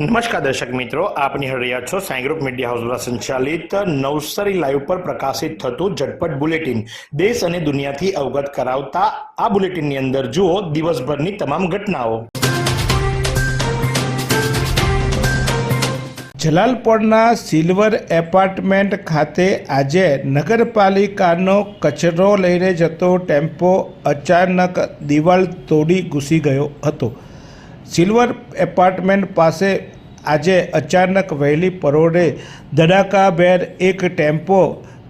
નમસ્કાર દર્શક મિત્રો આપની નિહાળી છો સાંઈ ગ્રુપ મીડિયા હાઉસ દ્વારા સંચાલિત નવસારી લાઈવ પર પ્રકાશિત થતું ઝટપટ બુલેટિન. દેશ અને દુનિયાથી અવગત કરાવતા આ બુલેટિનની અંદર જુઓ દિવસભરની તમામ ઘટનાઓ. જલાલપોરના સિલ્વર એપાર્ટમેન્ટ ખાતે આજે નગરપાલિકાનો કચરો લઈને જતો ટેમ્પો અચાનક દિવાલ તોડી ઘૂસી ગયો હતો. સિલ્વર એપાર્ટમેન્ટ પાસે આજે અચાનક વહેલી પરોઢે ધડાકાભેર એક ટેમ્પો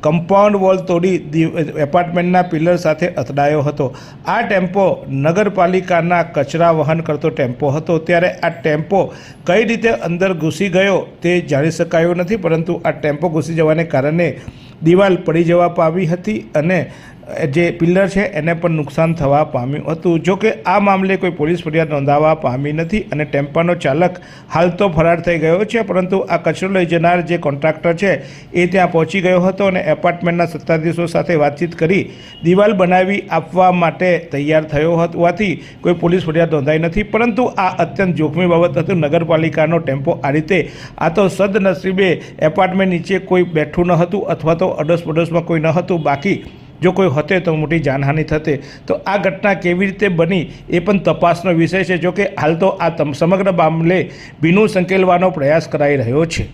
કમ્પાઉન્ડ વોલ તોડી એપાર્ટમેન્ટના પિલર સાથે અથડાયો હતો. આ ટેમ્પો નગરપાલિકાના કચરા વહન કરતો ટેમ્પો હતો. ત્યારે આ ટેમ્પો કઈ રીતે અંદર ઘૂસી ગયો તે જાણી શકાયું નથી, પરંતુ આ ટેમ્પો ઘૂસી જવાને કારણે દિવાલ પડી જવા પામી હતી અને જે પિલ્લર છે, એને પણ નુકસાન થવા પામ્યું હતું. જો કે આ મામલે કોઈ પોલીસ ફરિયાદ નોંધાવા પામી નથી અને ટેમ્પાનો ચાલક હાલ તો ફરાર થઈ ગયો છે, પરંતુ આ કચરો લઈ જનાર જે કોન્ટ્રાક્ટર છે, એ ત્યાં પહોંચી ગયો હતો અને એપાર્ટમેન્ટના સત્તાધીશો સાથે વાતચીત કરી દિવાલ બનાવી આપવા માટે તૈયાર થયો હોવાથી કોઈ પોલીસ ફરિયાદ નોંધાઈ નથી. પરંતુ આ અત્યંત જોખમી બાબત હતું. નગરપાલિકાનો ટેમ્પો આ રીતે આ તો સદનસીબે એપાર્ટમેન્ટ નીચે કોઈ બેઠું ન હતું અથવા તો અડોસ પડોશમાં કોઈ ન હતું. બાકી જો કોઈ હોતે તો મોટી જાનહાનિ થતે. તો આ ઘટના કેવી રીતે બની એ પણ તપાસનો વિષય છે, જોકે હાલ તો આ સમગ્ર મામલે ભીનું સંકેલવાનો પ્રયાસ કરાઈ રહ્યો છે.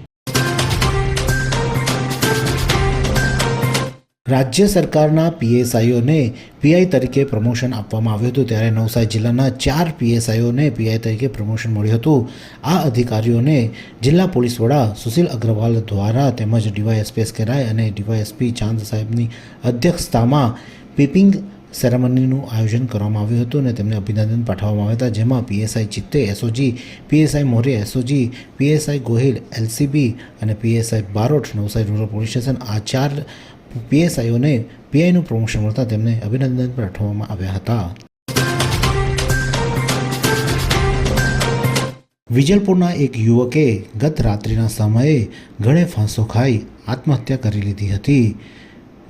રાજ્ય સરકારના પીએસઆઈઓને પીઆઈ તરીકે પ્રમોશન આપવામાં આવ્યું હતું. ત્યારે નવસારી જિલ્લાના ચાર પીએસઆઈઓને પીઆઈ તરીકે પ્રમોશન મળ્યું હતું. આ અધિકારીઓને જિલ્લા પોલીસ વડા સુશીલ અગ્રવાલ દ્વારા તેમજ ડીવાયએસપી એસ કેરાય અને ડીવાયએસપી ચાંદ સાહેબની અધ્યક્ષતામાં પીપિંગ સેરેમનીનું આયોજન કરવામાં આવ્યું હતું અને તેમને અભિનંદન પાઠવવામાં આવ્યા હતા. જેમાં PSI Chitte, SOG, PSI More, SOG, PSI Gohil, LCB અને PSI Barot, Navsari rural police station આ ચાર પીએસઆઈઓને પીઆઈનું પ્રમોશન મળતા તેમને અભિનંદન પાઠવવામાં આવ્યા હતા. વિજલપુરના એક યુવકે ગત રાત્રિના સમયે ગળે ફાંસો ખાઈ આત્મહત્યા કરી લીધી હતી.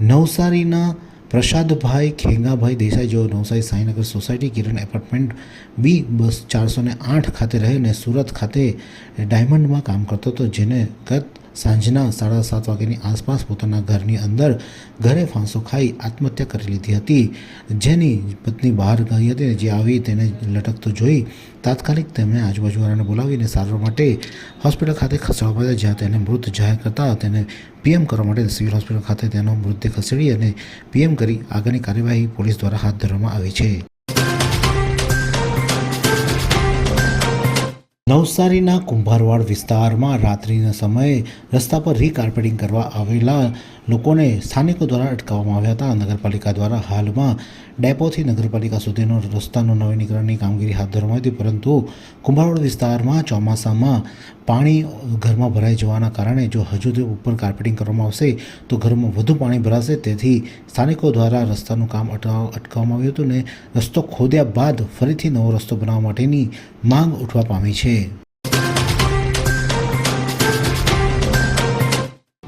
નવસારીના પ્રસાદભાઈ ખેંગાભાઈ દેસાઈ જેઓ Navsari Sainagar society Kiran apartment B બસ ચારસો આઠ ખાતે રહીને સુરત ખાતે ડાયમંડમાં કામ કરતો હતો, જેને ગત સાંજના સાડા સાત વાગ્યાની આસપાસ પોતાના ઘરની અંદર ઘરે ફાંસો ખાઈ આત્મહત્યા કરી લીધી હતી. જેની પત્ની બહાર ગઈ હતી જે આવી તેને લટકતો જોઈ તાત્કાલિક તેમણે આજુબાજુવાળાને બોલાવીને સારવાર માટે હોસ્પિટલ ખાતે ખસેડવા પડ્યા, જ્યાં તેને મૃત જાહેર કરતા તેને પીએમ કરવા માટે સિવિલ હોસ્પિટલ ખાતે તેનો મૃતદેહ ખસેડી અને પીએમ કરી આગળની કાર્યવાહી પોલીસ દ્વારા હાથ ધરવામાં આવી છે. નવસારીના કુંભારવાડ વિસ્તારમાં રાત્રિના સમયે રસ્તા પર રીકાર્પેટિંગ કરવા આવેલા લોકોને સ્થાનિકો દ્વારા અટકાવવામાં આવ્યા હતા. નગરપાલિકા દ્વારા હાલમાં ડેપોથી નગરપાલિકા સુધીનો રસ્તાનું નવીનીકરણની કામગીરી હાથ ધરવામાં હતી, પરંતુ કુંભારવાડ વિસ્તારમાં ચોમાસામાં પાણી ઘરમાં ભરાઈ જવાના કારણે જો હજુ ઉપર કાર્પેટિંગ કરવામાં આવશે, તો ઘરમાં વધુ પાણી ભરાશે. તેથી સ્થાનિકો દ્વારા રસ્તાનું કામ અટકાવ, અટકાવવામાં આવ્યું હતું ને રસ્તો ખોદ્યા બાદ ફરીથી નવો રસ્તો બનાવવા માટેની માંગ ઉઠવા પામી છે.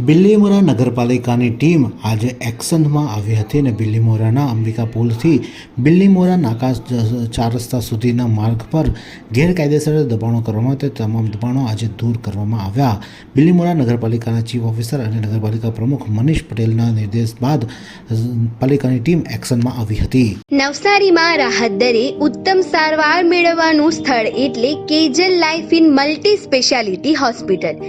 બિલ્લીમોરા નગરપાલિકાની ટીમ આજે એક્શનમાં આવી હતી અને બિલ્લીમોરાના અંબિકા પુલથી બિલ્લીમોરા નાકા ચાર રસ્તા સુધીના માર્ગ પર ગેરકાયદેસર દબાણો કરવામાં આવ્યા. તમામ દબાણો આજે દૂર કરવામાં આવ્યા. બિલ્લીમોરા નગરપાલિકાના ચીફ ઓફિસર અને નગરપાલિકા પ્રમુખ મનીષ પટેલના નિર્દેશ બાદ પાલિકાની ટીમ એક્શનમાં આવી હતી. નવસારીમાં રાહત દરે ઉત્તમ સારવાર મેળવવાનું સ્થળ એટલે Kejal life in multi speciality hospital.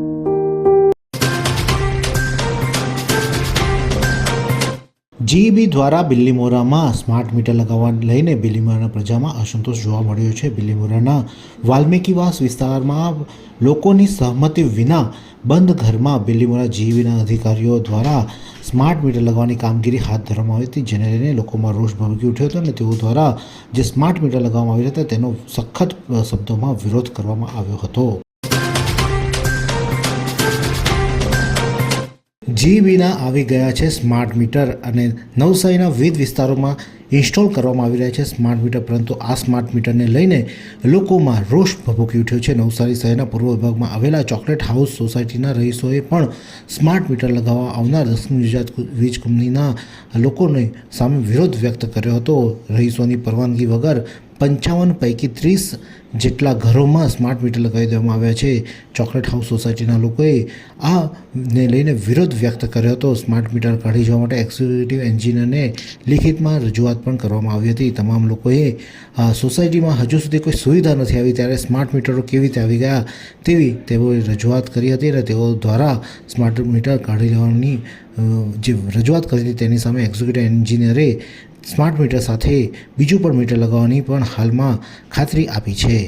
GEB દ્વારા બિલ્લીમોરામાં સ્માર્ટ મીટર લગાવવા લઈને બિલ્લીમોરાના પ્રજામાં અસંતોષ જોવા મળ્યો છે. બિલ્લીમોરાના વાલ્મીકીવાસ વિસ્તારમાં લોકોની સહમતિ વિના બંધ ઘરમાં બિલ્લીમોરા જીઈબીના અધિકારીઓ દ્વારા સ્માર્ટ મીટર લગાવવાની કામગીરી હાથ ધરવામાં આવી હતી, જેને લઈને લોકોમાં રોષ ભભકી ઉઠ્યો હતો અને તેઓ દ્વારા જે સ્માર્ટ મીટર લગાવવામાં આવ્યા હતા તેનો સખત શબ્દોમાં વિરોધ કરવામાં આવ્યો હતો. જીબીના આવી ગયા છે સ્માર્ટ મીટર અને નવસારીના વિવિધ વિસ્તારોમાં ઇન્સ્ટોલ કરવામાં આવી રહ્યા છે સ્માર્ટ મીટર, પરંતુ આ સ્માર્ટ મીટરને લઈને લોકોમાં રોષ ભભૂકી ઉઠ્યો છે. નવસારી શહેરના પૂર્વ વિભાગમાં આવેલા ચોકલેટ હાઉસ સોસાયટીના રહીશોએ પણ સ્માર્ટ મીટર લગાવવા આવનાર દક્ષિણ ગુજરાત વીજ કંપનીના લોકોને સામે વિરોધ વ્યક્ત કર્યો હતો. રહીશોની પરવાનગી વગર પંચાવન પૈકી ત્રીસ જેટલા ઘરોમાં સ્માર્ટ મીટર લગાવી દેવામાં આવ્યા છે. ચોકલેટ હાઉસ સોસાયટીના લોકોએ આ ને લઈને વિરોધ વ્યક્ત કર્યો હતો. સ્માર્ટ મીટર કાઢી જવા માટે એક્ઝિક્યુટિવ એન્જિનિયરને લિખિતમાં રજૂઆત પણ કરવામાં આવી હતી. તમામ લોકોએ સોસાયટીમાં હજુ સુધી કોઈ સુવિધા નથી આવી, ત્યારે સ્માર્ટ મીટરો કેવી રીતે આવી ગયા? તેવી તેઓએ રજૂઆત કરી હતી અને તેઓ દ્વારા સ્માર્ટ મીટર કાઢી લેવાની જે રજૂઆત કરી હતી તેની સામે એક્ઝિક્યુટિવ એન્જિનિયરે સ્માર્ટ મીટર સાથે બીજું પણ મીટર લગાવવાની પણ હાલમાં ખાતરી આપી છે.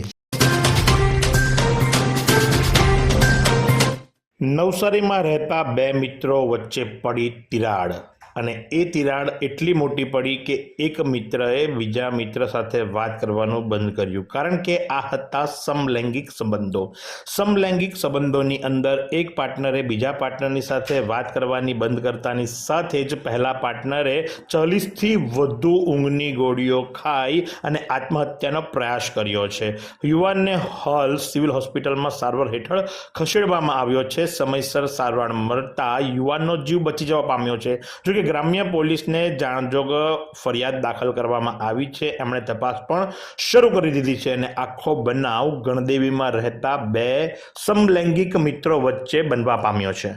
નવસારીમાં રહેતા બે મિત્રો વચ્ચે પડી તિરાડ. અને એ તિરાડ એટલી મોટી પડી કે એક મિત્રએ બીજા મિત્ર સાથે વાત કરવાનું બંધ કર્યું. કારણ કે આ હતા સમલૈંગિક સંબંધો. સમલૈંગિક સંબંધોની અંદર એક પાર્ટનરે બીજા પાર્ટનરની સાથે વાત કરવાની બંધ કરતાની સાથે જ પહેલા પાર્ટનરે ચાલીસથી વધુ ઊંઘની ગોળીઓ ખાઈ અને આત્મહત્યાનો પ્રયાસ કર્યો છે. યુવાનને હોલ સિવિલ હોસ્પિટલમાં સારવાર હેઠળ ખસેડવામાં આવ્યો છે. સમયસર સારવાર મળતા યુવાનનો જીવ બચી જવા પામ્યો છે. જોકે ગ્રામ્ય પોલીસને જાણજોગ ફરિયાદ દાખલ કરવામાં આવી છે. એમણે તપાસ પણ શરૂ કરી દીધી છે અને આખો બનાવ ગણદેવીમાં રહેતા બે સમલૈંગિક મિત્રો વચ્ચે બનવા પામ્યો છે.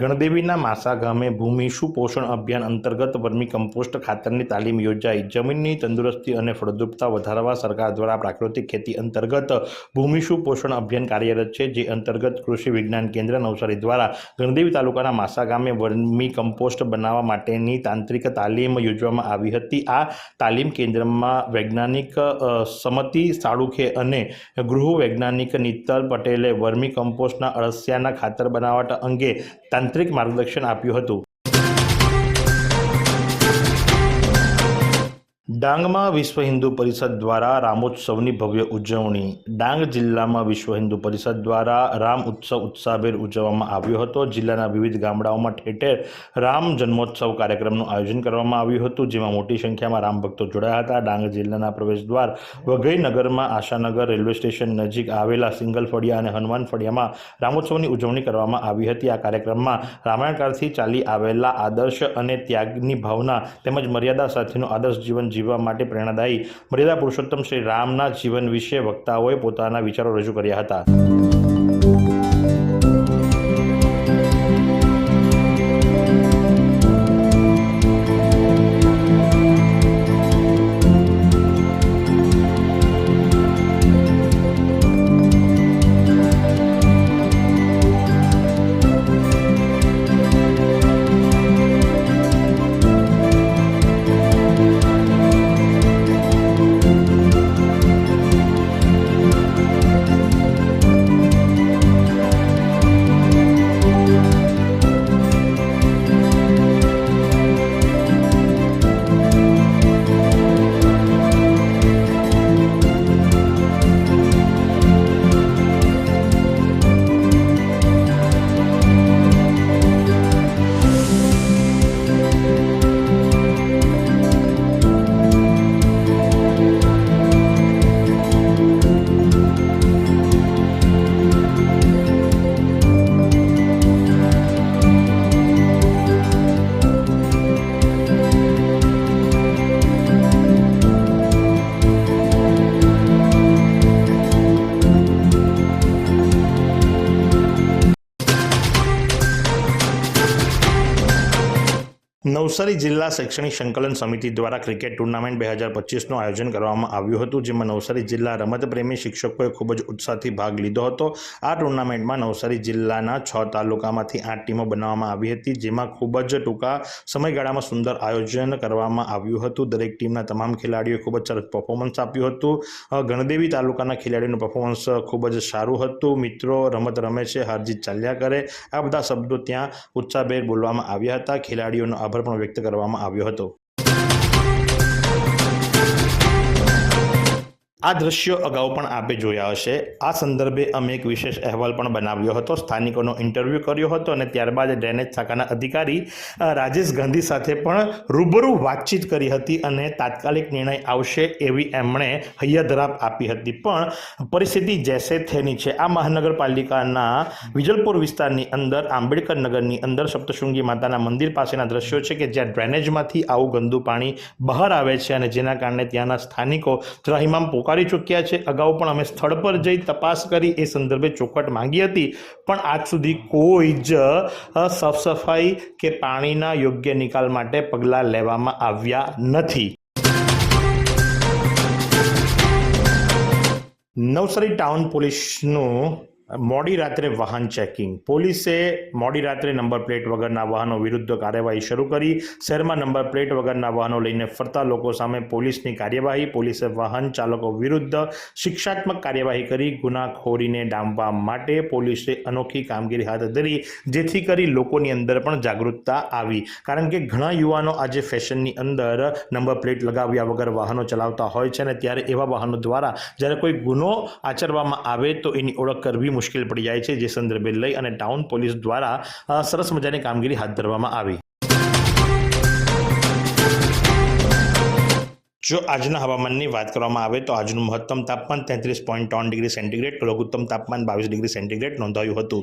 ગણદેવીના માસા ગામે ભૂમિ સુપોષણ અભિયાન અંતર્ગત વર્મી કમ્પોસ્ટ ખાતરની તાલીમ યોજાઈ. જમીનની તંદુરસ્તી અને ફળદ્રુપતા વધારવા સરકાર દ્વારા પ્રાકૃતિક ખેતી અંતર્ગત ભૂમિ સુપોષણ અભિયાન કાર્યરત છે, જે અંતર્ગત કૃષિ વિજ્ઞાન કેન્દ્ર નવસારી દ્વારા ગણદેવી તાલુકાના માસા ગામે વર્મી કમ્પોસ્ટ બનાવવા માટેની તાંત્રિક તાલીમ યોજવામાં આવી હતી. આ તાલીમ કેન્દ્રમાં વૈજ્ઞાનિક સમતિ સાળુખે અને ગૃહ વૈજ્ઞાનિક નીતલ પટેલે વર્મી કમ્પોસ્ટના અળસિયાના ખાતર બનાવટ અંગે તાંત્રિક માર્ગદર્શન આપ્યું હતું. ડાંગમાં વિશ્વ હિન્દુ પરિષદ દ્વારા રામોત્સવની ભવ્ય ઉજવણી. ડાંગ જિલ્લામાં વિશ્વ હિન્દુ પરિષદ દ્વારા રામ ઉત્સવ ઉત્સાહભેર ઉજવવામાં આવ્યો હતો. જિલ્લાના વિવિધ ગામડાઓમાં ઠેર રામ જન્મોત્સવ કાર્યક્રમનું આયોજન કરવામાં આવ્યું હતું, જેમાં મોટી સંખ્યામાં રામ ભક્તો જોડાયા હતા. ડાંગ જિલ્લાના પ્રવેશ દ્વાર વઘઈ નગરમાં આશાનગર રેલવે સ્ટેશન નજીક આવેલા સિંગલ ફળિયા અને હનુમાન ફળિયામાં રામોત્સવની ઉજવણી કરવામાં આવી હતી. આ કાર્યક્રમમાં રામાયણકાળથી ચાલી આવેલા આદર્શ અને ત્યાગની ભાવના તેમજ મર્યાદા સાથેનું આદર્શ જીવન જીવવા માટે પ્રેરણાદાયી. મર્યાદા પુરુષોત્તમ શ્રી રામના જીવન વિશે વક્તાઓએ પોતાના વિચારો રજૂ કર્યા હતા. નવસારી જિલ્લા શૈક્ષણિક સંકલન સમિતિ દ્વારા ક્રિકેટ ટુર્નામેન્ટ બે હજાર પચીસનું આયોજન કરવામાં આવ્યું હતું, જેમાં નવસારી જિલ્લા રમતપ્રેમી શિક્ષકોએ ખૂબ જ ઉત્સાહથી ભાગ લીધો હતો. આ ટુર્નામેન્ટમાં નવસારી જિલ્લાના છ તાલુકામાંથી આઠ ટીમો બનાવવામાં આવી હતી, જેમાં ખૂબ જ ટૂંકા સમયગાળામાં સુંદર આયોજન કરવામાં આવ્યું હતું. દરેક ટીમના તમામ ખેલાડીઓએ ખૂબ જ સરસ પરફોર્મન્સ આપ્યું હતું. ગણદેવી તાલુકાના ખેલાડીનું પરફોર્મન્સ ખૂબ જ સારું હતું. મિત્રો, રમત રમે છે, હારજીત ચાલ્યા કરે, આ બધા શબ્દો ત્યાં ઉત્સાહભેર બોલવામાં આવ્યા હતા. ખેલાડીઓનો આભાર પણ વ્યક્ત કરવામાં આવ્યો હતો. આ દ્રશ્યો અગાઉ પણ આપે જોયા હશે. આ સંદર્ભે અમે એક વિશેષ અહેવાલ પણ બનાવ્યો હતો. સ્થાનિકોનો ઇન્ટરવ્યૂ કર્યો હતો અને ત્યારબાદ ડ્રેનેજ શાખાના અધિકારી રાજેશ ગાંધી સાથે પણ રૂબરૂ વાતચીત કરી હતી અને તાત્કાલિક નિર્ણય આવશે એવી એમણે હૈયાધરાપ આપી હતી. પણ પરિસ્થિતિ જેસે થેની છે. આ મહાનગરપાલિકાના વિજલપુર વિસ્તારની અંદર, આંબેડકર નગરની અંદર સપ્તશૃંગી માતાના મંદિર પાસેના દ્રશ્યો છે કે જ્યાં ડ્રેનેજમાંથી આવું ગંદુ પાણી બહાર આવે છે અને જેના કારણે ત્યાંના સ્થાનિકો ત્રાહિમામ પોકારી ચૂક્યા છે. અગાઉ પણ અમે સ્થળ પર જઈ તપાસ કરી. એ સંદર્ભે ચોખવટ માંગી હતી. પણ આજ સુધી કોઈ જ અ, સાફ સફાઈ કે પાણીના યોગ્ય નિકાલ માટે પગલાં લેવામાં આવ્યા નથી. નવસારી ટાઉન પોલીસનું મોડી રાત્રે વાહન ચેકિંગ. પોલીસે મોડી રાત્રે નંબર પ્લેટ વગરના વાહનો વિરુદ્ધ કાર્યવાહી શરૂ કરી. શહેરમાં નંબર પ્લેટ વગરના વાહનો લઈને ફરતા લોકો સામે પોલીસની કાર્યવાહી. પોલીસે વાહન ચાલકો વિરુદ્ધ શિક્ષાત્મક કાર્યવાહી કરી ગુનાખોરીને ડામવા માટે પોલીસે અનોખી કામગીરી હાથ ધરી, જેથી કરી લોકોની અંદર પણ જાગૃતતા આવી. કારણ કે ઘણા યુવાનો આજે ફેશનની અંદર નંબર પ્લેટ લગાવ્યા વગર વાહનો ચલાવતા હોય છે અને ત્યારે એવા વાહનો દ્વારા જ્યારે કોઈ ગુનો આચરવામાં આવે તો એની ઓળખ કરવી મુશ્કેલ પડી જાય છે, જે સંદર્ભે લઈ અને ટાઉન પોલીસ દ્વારા સરસ મજાની કામગીરી હાથ ધરવામાં આવી. જો આજના હવામાનની વાત કરવામાં આવે તો આજનું મહત્તમ તાપમાન તેત્રીસ પોઈન્ટ ત્રણ ડિગ્રી સેન્ટીગ્રેડ, લઘુત્તમ તાપમાન બાવીસ ડિગ્રી સેન્ટીગ્રેડ નોંધાયું હતું.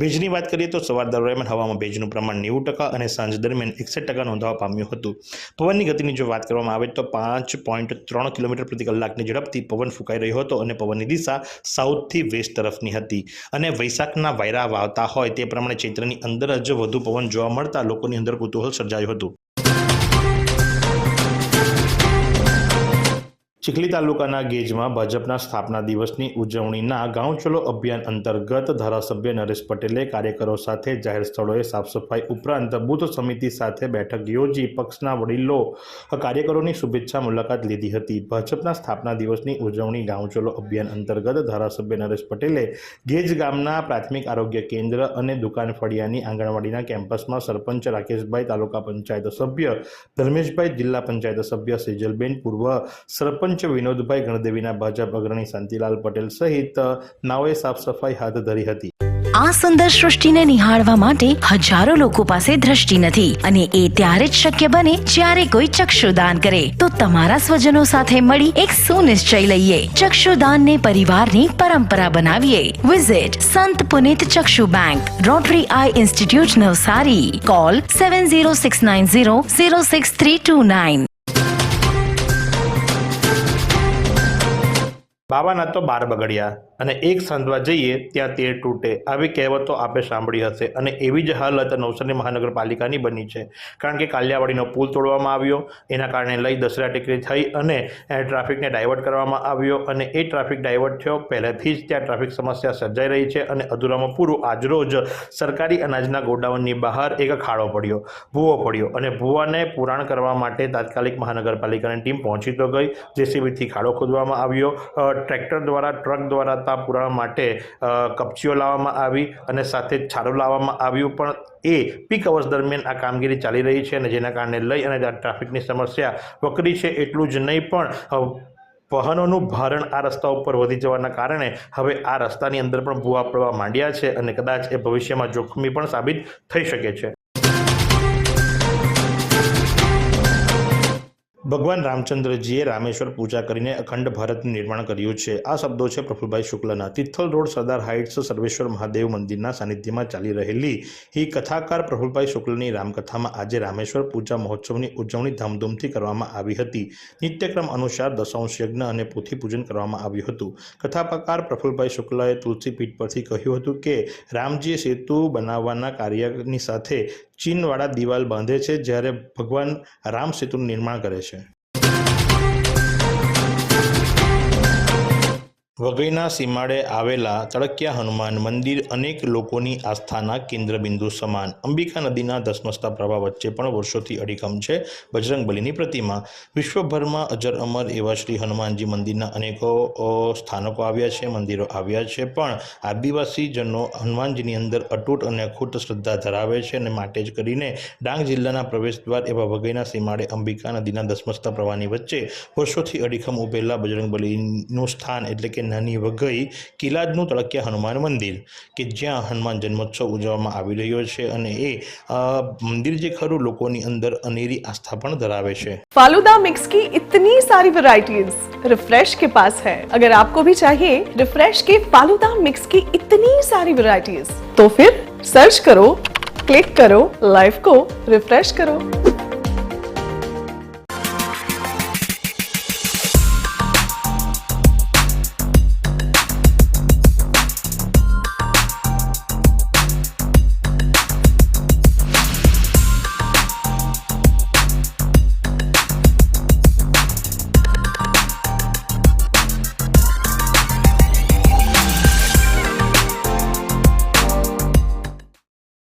ભેજની વાત કરીએ તો સવાર દરમિયાન હવામાં ભેજનું પ્રમાણ નેવું ટકા અને સાંજ દરમિયાન એકસઠ ટકા નોંધાવા પામ્યું હતું. પવનની ગતિની જો વાત કરવામાં આવે તો પાંચ પોઈન્ટ ત્રણ કિલોમીટર પ્રતિ કલાકની ઝડપથી પવન ફૂંકાઈ રહ્યો હતો અને પવનની દિશા સાઉથથી વેસ્ટ તરફની હતી. અને વૈશાખના વાયરા વાવતા હોય તે પ્રમાણે ચૈત્રની અંદર જ વધુ પવન જોવા મળતા લોકોની અંદર કુતૂહલ સર્જાયું હતું. ચીખલી તાલુકાના ગેજમાં ભાજપના સ્થાપના દિવસની ઉજવણીના ગાંવ ચલો અભિયાન અંતર્ગત ધારાસભ્ય નરેશ પટેલે કાર્યકરો સાથે જાહેર સ્થળોએ સાફસફાઈ ઉપરાંત બુથ સમિતિ સાથે બેઠક યોજી પક્ષના વડીલો કાર્યકરોની શુભેચ્છા મુલાકાત લીધી હતી. ભાજપના સ્થાપના દિવસની ઉજવણી ગાંવ ચલો અભિયાન અંતર્ગત ધારાસભ્ય નરેશ પટેલે ગેજ ગામના પ્રાથમિક આરોગ્ય કેન્દ્ર અને દુકાન ફળિયાની આંગણવાડીના કેમ્પસમાં સરપંચ રાકેશભાઈ તાલુકા પંચાયત સભ્ય ધર્મેશભાઈ જિલ્લા પંચાયત સભ્ય સેજલબેન પૂર્વ સરપંચ વિનોદભાઈ ગણદેવીના ભાજપ અગ્રણી શાંતિલાલ પટેલ સહિત નાઓએ સાફ સફાઈ હાથ ધરી હતી. આ સુંદર સૃષ્ટિને નિહાળવા માટે હજારો લોકો પાસે દ્રષ્ટિ નથી અને એ ત્યારે જ શક્ય બને જ્યારે કોઈ ચક્ષુદાન કરે. તો તમારા સ્વજનો સાથે મળી એક સુનિશ્ચય લઈએ. ચક્ષુદાનને પરિવારની પરંપરા બનાવીએ. વિઝિટ સંત પુનિત ચક્ષુ bank rotary eye institute Navsari. Call seven zero six nine zero zero six three two nine બાબાના તો બાર બગડ્યા અને એક સાંધવા જઈએ ત્યાં તેર તૂટે. આવી કહેવતો આપે સાંભળી હશે અને એવી જ હાલત નવસારી મહાનગરપાલિકાની બની છે. કારણ કે કાલિયાવાડીનો પુલ તોડવામાં આવ્યો, એના કારણે લઈ દસરા ટેકરી થઈ અને ટ્રાફિકને ડાયવર્ટ કરવામાં આવ્યો અને એ ટ્રાફિક ડાયવર્ટ થયો. પહેલેથી જ ત્યાં ટ્રાફિક સમસ્યા સર્જાઈ રહી છે અને અધૂરામાં પૂરું આજરોજ સરકારી અનાજના ગોડાઉનની બહાર એક ખાડો પડ્યો, ભૂવો પડ્યો અને ભૂવાને પુરાણ કરવા માટે તાત્કાલિક મહાનગરપાલિકાની ટીમ પહોંચી તો ગઈ. જેસીબીથી ખાડો ખોદવામાં આવ્યો. ટ્રેક્ટર દ્વારા, ટ્રક દ્વારા ત્યાં પુરાણ માટે કપચીઓ લાવવામાં આવી અને સાથે છારું લાવવામાં આવ્યું. પણ એ પીક અવર્સ દરમિયાન આ કામગીરી ચાલી રહી છે અને જેના કારણે લઈ અને ટ્રાફિકની સમસ્યા વકરી છે એટલું જ નહીં, પણ વાહનોનું ભારણ આ રસ્તા ઉપર વધી જવાના કારણે હવે આ રસ્તાની અંદર પણ ભૂવા પડવા માંડ્યા છે અને કદાચ એ ભવિષ્યમાં જોખમી પણ સાબિત થઈ શકે છે. ભગવાન રામચંદ્રજીએ રામેશ્વર પૂજા કરીને અખંડ ભારતનું નિર્માણ કર્યું છે. આ શબ્દો છે પ્રફુલભાઈ શુક્લના. તિથલ રોડ, સરદાર હાઇટ્સ, સર્વેશ્વર મહાદેવ મંદિરના સાનિધ્યમાં ચાલી રહેલી હી કથાકાર પ્રફુલભાઈ શુક્લની રામકથામાં આજે રામેશ્વર પૂજા મહોત્સવની ઉજવણી ધામધૂમથી કરવામાં આવી હતી. નિત્યક્રમ અનુસાર દશાંશ યજ્ઞ અને પોથી પૂજન કરવામાં આવ્યું હતું. કથાપકાર પ્રફુલભાઈ શુક્લાએ તુલસી પીઠ પરથી કહ્યું હતું કે, રામજીએ સેતુ બનાવવાના કાર્યની સાથે ચીનવાળા દિવાલ બાંધે છે જ્યારે ભગવાન રામ સેતુનું નિર્માણ કરે છે. વઘઈના સીમાડે આવેલા તળકિયા હનુમાન મંદિર અનેક લોકોની આસ્થાના કેન્દ્રબિંદુ સમાન. અંબિકા નદીના ધસમસતા પ્રવાહ વચ્ચે પણ વર્ષોથી અડીખમ છે. બજરંગબલીની પ્રતિમા. વિશ્વભરમાં અજર અમર એવા શ્રી હનુમાનજી મંદિરના અનેકો સ્થાનકો આવ્યા છે, મંદિરો આવ્યા છે, પણ આદિવાસીજનો હનુમાનજીની અંદર અટૂટ અને અખૂટ શ્રદ્ધા ધરાવે છે અને માટે જ કરીને ડાંગ જિલ્લાના પ્રવેશદ્વાર એવા વઘઈના સીમાડે અંબિકા નદીના ધસમસતા પ્રવાહની વચ્ચે વર્ષોથી અડીખમ ઉભેલા બજરંગબલીનું સ્થાન એટલે કે નાની વઘઈ કિલાદનું તળકિયા હનુમાન મંદિર કે જ્યાં હનુમાન જન્મોત્સવ ઉજવવામાં આવી રહ્યો છે અને એ અ, મંદિર જે ખરું લોકોની અંદર અનેરી આસ્થા પણ ધરાવે છે फालूदा मिक्स की इतनी सारी वैरायटीज रिफ्रेश के पास है अगर आपको भी चाहिए रिफ्रेश के फालूदा मिक्स की इतनी सारी वैरायटीज तो फिर सर्च करो क्लिक करो लाइफ को रिफ्रेश करो